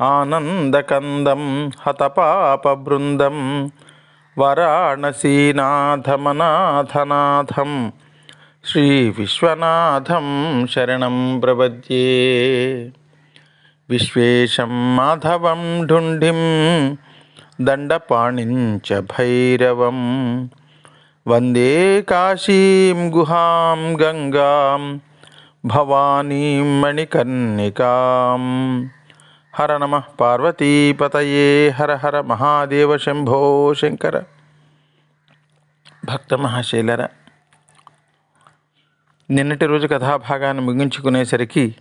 ఆనందకందం హతపాపబృందం వారాణసీనాథమనాథనాథం శ్రీవిశ్వనాథం శరణం ప్రపద్యే. విశ్వేశం మాధవం ఢుండిం దండపాణించ భైరవం. వందే కాశీం గుహాం గంగాం భవానీం మణికర్ణికాం. హర నమ పార్వతీపతయే హర హర మహాదేవ శంభో శంకర. భక్త మహాశైలర నిన్నటి రోజు కథాభాగాన్ని ముగించుకునేసరికి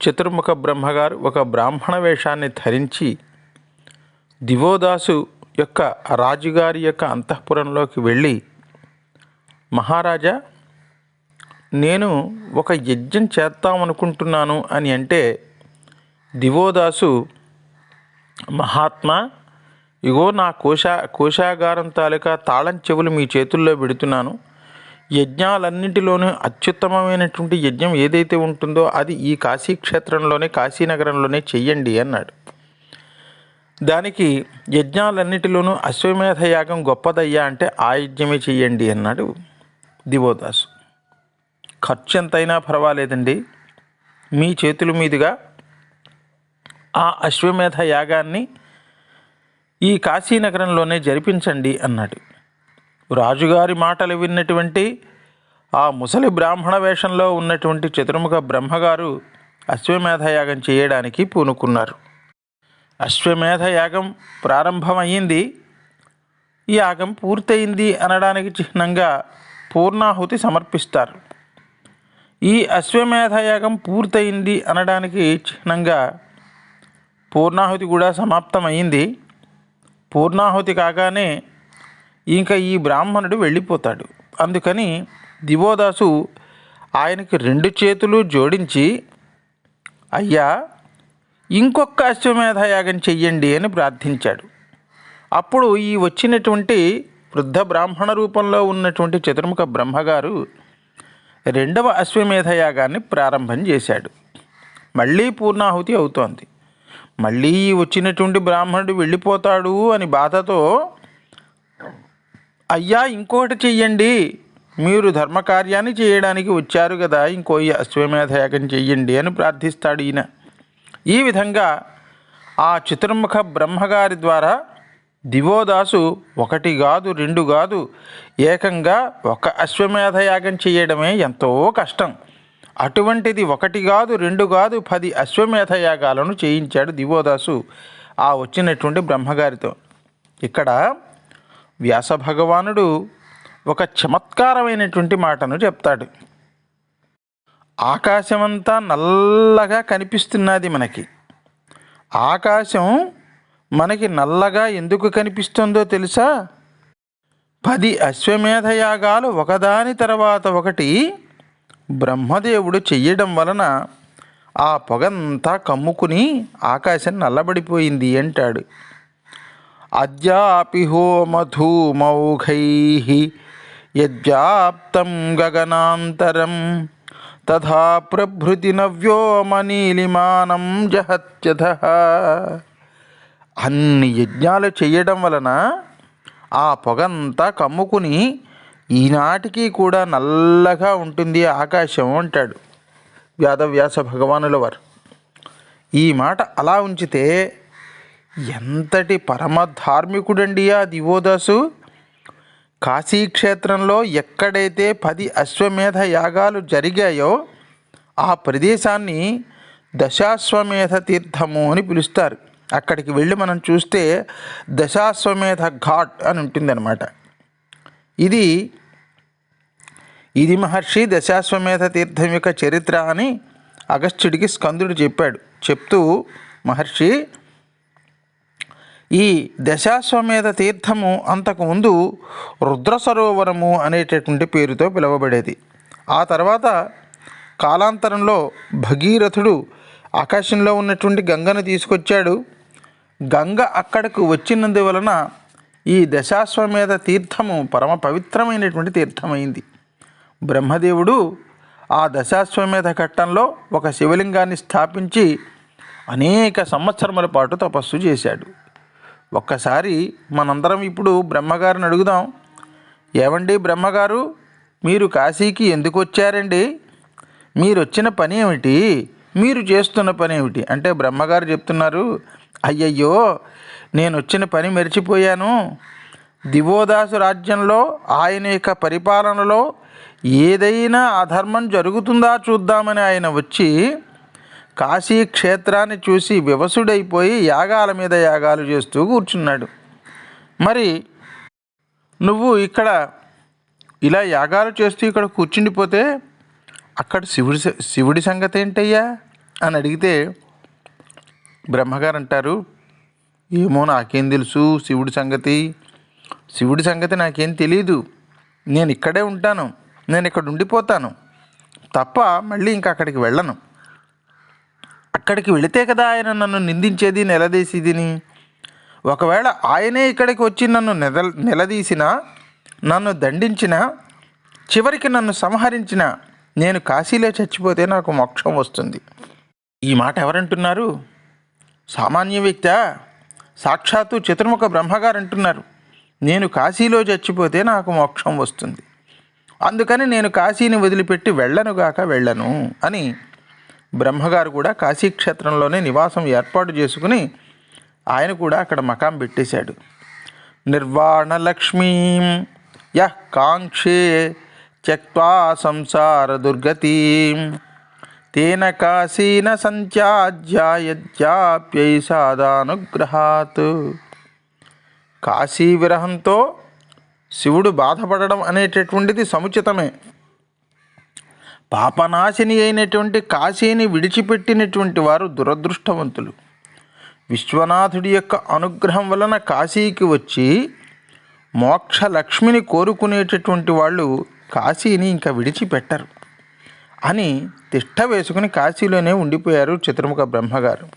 చతుర్ముఖ బ్రహ్మగారు ఒక బ్రాహ్మణ వేషాన్ని ధరించి దివోదాసు యొక్క రాజుగారి యొక్క అంతఃపురంలోకి వెళ్ళి మహారాజా నేను ఒక యజ్ఞం చేద్దామనుకుంటున్నాను అని అంటే దివోదాసు మహాత్మా ఇగో నా కోశా కోశాగారం తాలూకా తాళం చెవులు మీ చేతుల్లో పెడుతున్నాను. యజ్ఞాలన్నింటిలోనూ అత్యుత్తమమైనటువంటి యజ్ఞం ఏదైతే ఉంటుందో అది ఈ కాశీక్షేత్రంలోనే కాశీనగరంలోనే చెయ్యండి అన్నాడు. దానికి యజ్ఞాలన్నిటిలోనూ అశ్వమేధ యాగం గొప్పదయ్యా అంటే ఆ యజ్ఞమే చెయ్యండి అన్నాడు దివోదాసు. ఖర్చు ఎంతైనా పర్వాలేదండి. మీ చేతుల మీదుగా ఆ అశ్వమేధ యాగాన్ని ఈ కాశీనగరంలోనే జరిపించండి అన్నాడు. రాజుగారి మాటలు విన్నటువంటి ఆ ముసలి బ్రాహ్మణ వేషంలో ఉన్నటువంటి చతుర్ముఖ బ్రహ్మగారు అశ్వమేధ యాగం చేయడానికి పూనుకున్నారు. అశ్వమేధ యాగం ప్రారంభమయ్యింది ఈ యాగం పూర్తయింది అనడానికి చిహ్నంగా పూర్ణాహుతి సమర్పిస్తారు. ఈ అశ్వమేధ యాగం పూర్తయింది అనడానికి చిహ్నంగా పూర్ణాహుతి కూడా సమాప్తమైంది పూర్ణాహుతి కాగానే ఇంకా ఈ బ్రాహ్మణుడు వెళ్ళిపోతాడు. అందుకని దివోదాసు ఆయనకి రెండు చేతులు జోడించి అయ్యా ఇంకొక అశ్వమేధ యాగం చెయ్యండి అని ప్రార్థించాడు. అప్పుడు ఈ వచ్చినటువంటి వృద్ధ బ్రాహ్మణ రూపంలో ఉన్నటువంటి చతుర్ముఖ బ్రహ్మగారు రెండవ అశ్వమేధ యాగాన్ని ప్రారంభం చేశాడు. మళ్ళీ పూర్ణాహుతి అవుతోంది. మళ్ళీ వచ్చినటువంటి బ్రాహ్మణుడు వెళ్ళిపోతాడు అని బాధతో అయ్యా ఇంకోటి చెయ్యండి. మీరు ధర్మకార్యాన్ని చేయడానికి వచ్చారు కదా ఇంకో ఈ అశ్వమేధ యాగం చెయ్యండి అని ప్రార్థిస్తాడు ఈయన. ఈ విధంగా ఆ చతుర్ముఖ బ్రహ్మగారి ద్వారా దివోదాసు ఒకటి కాదు రెండు కాదు ఏకంగా ఒక అశ్వమేధ యాగం చేయడమే ఎంతో కష్టం. అటువంటిది ఒకటి కాదు రెండు కాదు పది అశ్వమేధ యాగాలను చేయించాడు దివోదాసు ఆ వచ్చినటువంటి బ్రహ్మగారితో. ఇక్కడ వ్యాస భగవానుడు ఒక చమత్కారమైనటువంటి మాటను చెప్తాడు. ఆకాశమంతా నల్లగా కనిపిస్తున్నది మనకి. ఆకాశం మనకి నల్లగా ఎందుకు కనిపిస్తుందో తెలుసా? పది అశ్వమేధ యాగాలు ఒకదాని తర్వాత ఒకటి బ్రహ్మదేవుడు చెయ్యడం వలన ఆ పొగంతా కమ్ముకుని ఆకాశం నల్లబడిపోయింది అంటాడు. అద్యాపి హోమధూమౌఘై యద్వ్యాప్తం గగనాంతరం తథా ప్రభృతి నవ్యోమనీలిమానం జహత్యథ. అన్ని యజ్ఞాలు చేయడం వలన ఆ పొగంతా కమ్ముకుని ఈనాటికి కూడా నల్లగా ఉంటుంది ఆకాశం అంటాడు వేదవ్యాస భగవానుల వారు ఈ మాట అలా ఉంచితే ఎంతటి పరమ ధార్మికుడండి ఆ దివోదాసు? కాశీక్షేత్రంలో ఎక్కడైతే పది అశ్వమేధ యాగాలు జరిగాయో ఆ ప్రదేశాన్ని దశాశ్వమేధ తీర్థము అని పిలుస్తారు. అక్కడికి వెళ్ళి మనం చూస్తే దశాశ్వమేధ ఘాట్ అని ఉంటుందన్నమాట. ఇది ఇది మహర్షి దశాశ్వమేధ తీర్థం యొక్క చరిత్ర అని అగస్త్యుడికి స్కందుడు చెప్పాడు. చెప్తూ మహర్షి ఈ దశాశ్వమేధ తీర్థము అంతకుముందు రుద్ర సరోవరము అనేటటువంటి పేరుతో పిలువబడేది. ఆ తర్వాత కాలాంతరంలో భగీరథుడు ఆకాశంలో ఉన్నటువంటి గంగను తీసుకొచ్చాడు. గంగ అక్కడకు వచ్చినందువలన ఈ దశాశ్వమేధ తీర్థము పరమ పవిత్రమైనటువంటి తీర్థమైంది. బ్రహ్మదేవుడు ఆ దశాశ్వమేధ ఘట్టంలో ఒక శివలింగాన్ని స్థాపించి అనేక సంవత్సరముల పాటు తపస్సు చేశాడు. ఒక్కసారి మనందరం ఇప్పుడు బ్రహ్మగారిని అడుగుదాం ఏమండి బ్రహ్మగారు మీరు కాశీకి ఎందుకు వచ్చారండి? మీరు వచ్చిన పని ఏమిటి మీరు చేస్తున్న పని ఏమిటి అంటే బ్రహ్మగారు చెప్తున్నారు అయ్యయ్యో నేను వచ్చిన పని మర్చిపోయాను. దివోదాసు రాజ్యంలో ఆయన యొక్క పరిపాలనలో ఏదైనా అధర్మం జరుగుతుందా చూద్దామని ఆయన వచ్చి కాశీ క్షేత్రాన్ని చూసి వివసుడైపోయి యాగాల మీద యాగాలు చేస్తూ కూర్చున్నాడు. మరి నువ్వు ఇక్కడ ఇలా యాగాలు చేస్తూ ఇక్కడ కూర్చుండిపోతే అక్కడ శివుడి శివుడి సంగతి ఏంటయ్యా అని అడిగితే బ్రహ్మగారు అంటారు ఏమో నాకేం తెలుసు శివుడి సంగతి. శివుడి సంగతి నాకేం తెలియదు నేను ఇక్కడే ఉంటాను. నేను ఇక్కడ ఉండిపోతాను. తప్ప మళ్ళీ ఇంకా అక్కడికి వెళ్ళను. అక్కడికి వెళితే కదా ఆయన నన్ను నిందించేది నిలదీసేదిని. ఒకవేళ ఆయనే ఇక్కడికి వచ్చి నన్ను నిద నిలదీసినా నన్ను దండించిన చివరికి నన్ను సంహరించిన నేను కాశీలో చచ్చిపోతే నాకు మోక్షం వస్తుంది. ఈ మాట ఎవరంటున్నారు? సామాన్య వ్యక్త? సాక్షాత్తు చతుర్ముఖ బ్రహ్మగారు అంటున్నారు నేను కాశీలో చచ్చిపోతే నాకు మోక్షం వస్తుంది. అందుకని నేను కాశీని వదిలిపెట్టి వెళ్ళనుగాక వెళ్ళను అని బ్రహ్మగారు కూడా కాశీక్షేత్రంలోనే నివాసం ఏర్పాటు చేసుకుని ఆయన కూడా అక్కడ మకాం పెట్టేశాడు. నిర్వాణ లక్ష్మీం కాంక్షే త్యక్వా సంసార దుర్గతీం. తేన కాశీన సంత్యాజ్యాయజ్యాప్యై సాదానుగ్రహాత్. కాశీ విరహంతో శివుడు బాధపడడం అనేటటువంటిది సముచితమే. పాపనాశిని అయినటువంటి కాశీని విడిచిపెట్టినటువంటి వారు దురదృష్టవంతులు. విశ్వనాథుడి యొక్క అనుగ్రహం వలన కాశీకి వచ్చి మోక్ష లక్ష్మిని కోరుకునేటటువంటి వాళ్ళు కాశీని ఇంకా విడిచిపెట్టరు అని తిష్ట వేసుకుని కాశీలోనే ఉండిపోయారు చతుర్ముఖ బ్రహ్మగారు.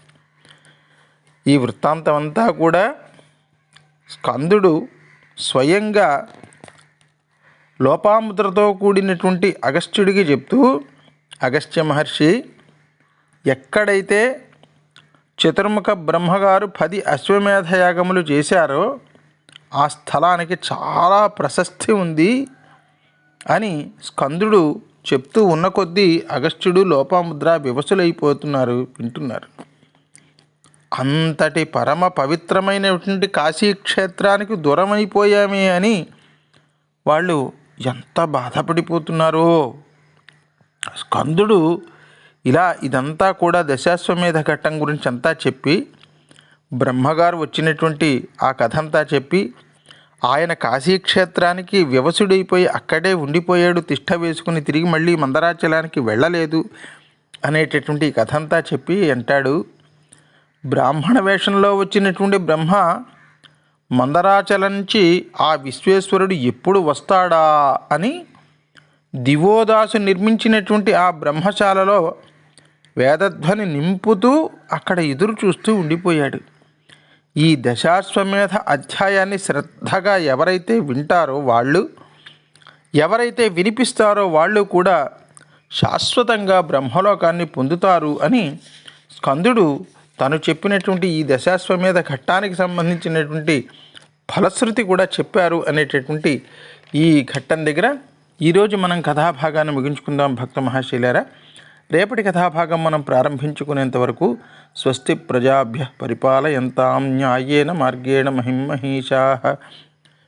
ఈ వృత్తాంతం అంతా కూడా స్కందుడు స్వయంగా లోపాముద్రతో కూడినటువంటి అగస్త్యుడికి చెప్తూ అగస్త్య మహర్షి ఎక్కడైతే చతుర్ముఖ బ్రహ్మగారు పది అశ్వమేధ యాగములు చేశారో ఆ స్థలానికి చాలా ప్రశస్తి ఉంది అని స్కందుడు చెప్తూ ఉన్న కొద్దీ అగస్త్యుడు లోపాముద్ర వివసులైపోతున్నారు వింటున్నారు. అంతటి పరమ పవిత్రమైనటువంటి కాశీ క్షేత్రానికి దూరమైపోయామే అని వాళ్ళు ఎంత బాధపడిపోతున్నారో. స్కందుడు ఇలా ఇదంతా కూడా దశాశ్వమేధ ఘట్టం గురించి అంతా చెప్పి బ్రహ్మగారు వచ్చినటువంటి ఆ కథ అంతా చెప్పి ఆయన కాశీక్షేత్రానికి వ్యవసుడైపోయి అక్కడే ఉండిపోయాడు తిష్ట వేసుకుని తిరిగి మళ్ళీ మందరాచలానికి వెళ్ళలేదు అనేటటువంటి కథ అంతా చెప్పి అంటాడు. బ్రాహ్మణ వేషంలో వచ్చినటువంటి బ్రహ్మ మందరాచలంచి ఆ విశ్వేశ్వరుడు ఎప్పుడు వస్తాడా అని దివోదాసు నిర్మించినటువంటి ఆ బ్రహ్మశాలలో వేదధ్వని నింపుతూ అక్కడ ఎదురు చూస్తూ ఉండిపోయాడు. ఈ దశాశ్వమేధ అధ్యాయాన్ని శ్రద్ధగా ఎవరైతే వింటారో వాళ్ళు ఎవరైతే వినిపిస్తారో వాళ్ళు కూడా శాశ్వతంగా బ్రహ్మలోకాన్ని పొందుతారు అని స్కందుడు తను చెప్పినటువంటి ఈ దశాశ్వమేధ ఘట్టానికి సంబంధించినటువంటి ఫలశ్రుతి కూడా చెప్పారు అనేటటువంటి ఈ ఘట్టం దగ్గర. ఈరోజు మనం కథాభాగాన్ని ముగించుకుందాం భక్త మహాశీలారా. రేపటి కథాభాగం మనం ప్రారంభించుకునేంత వరకు స్వస్తి ప్రజాభ్య పరిపాలయంతాం న్యాయేన మార్గేణ మహిమహీషా